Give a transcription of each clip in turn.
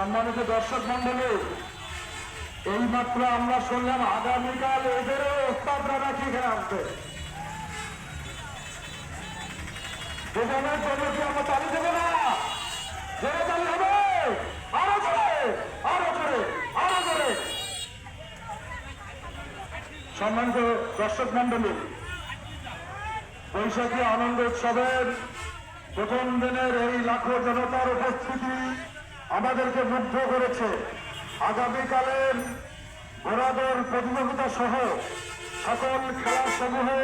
সম্মানিত দর্শক মন্ডলী, এইমাত্র আমরা শুনলাম আগামীকাল এদেরও ওস্তাদরা নাকি এখানে আসবে আমরা তালি দেবো না? সম্মানিত দর্শক মন্ডলী, বৈশাখী আনন্দ উৎসবের প্রথম দিনের এই লাখো জনতার উপস্থিতি আমাদেরকে মুগ্ধ করেছে। আগামীকালের ঘোড়াদৌড় প্রতিযোগিতা সহ সকল খেলা সমূহে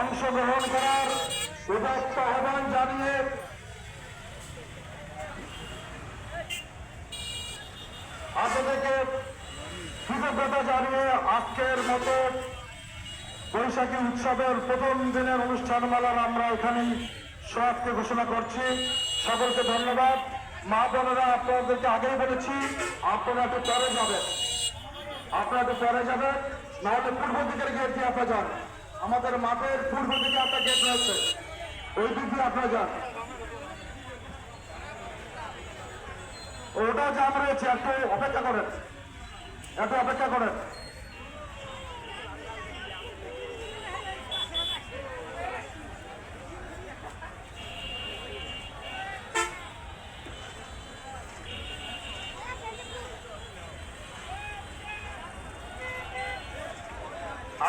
অংশগ্রহণ করার উদাত্ত আহ্বান জানিয়ে আপনাদেরকে কৃতজ্ঞতা জানিয়ে আজকের মতো বৈশাখী উৎসবের প্রথম দিনের অনুষ্ঠানমালার আমরা এখানেই সমাপ্তি ঘোষণা করছি। সকলকে ধন্যবাদ। মা বোনেরা, আপনাদেরকে আগেই বলেছি, আপনারা একটু পরে যাবেন। আপনারা একটু পরে যাবেন, নাহলে পূর্ব দিকের গেট দিয়ে আপনারা যান। আমাদের মাঠের পূর্ব দিকে আপনার গেট রয়েছে। ওই দিক দিয়ে আপনারা যান। ওটা জাম রয়েছে, একটু অপেক্ষা করেন। একটু অপেক্ষা করেন।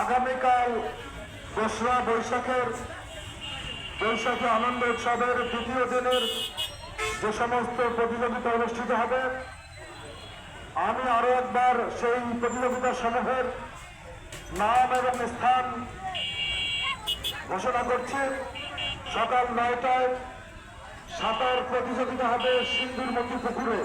আগামীকাল দোসরা বৈশাখের, বৈশাখী আনন্দ উৎসবের দ্বিতীয় দিনের যে সমস্ত প্রতিযোগিতা অনুষ্ঠিত হবে, আমি আরও একবার সেই প্রতিযোগিতা সমূহের নাম এবং স্থান ঘোষণা করছি। সকাল নয়টায় সাঁতার প্রতিযোগিতা হবে সিন্ধুরমতি পুকুরে।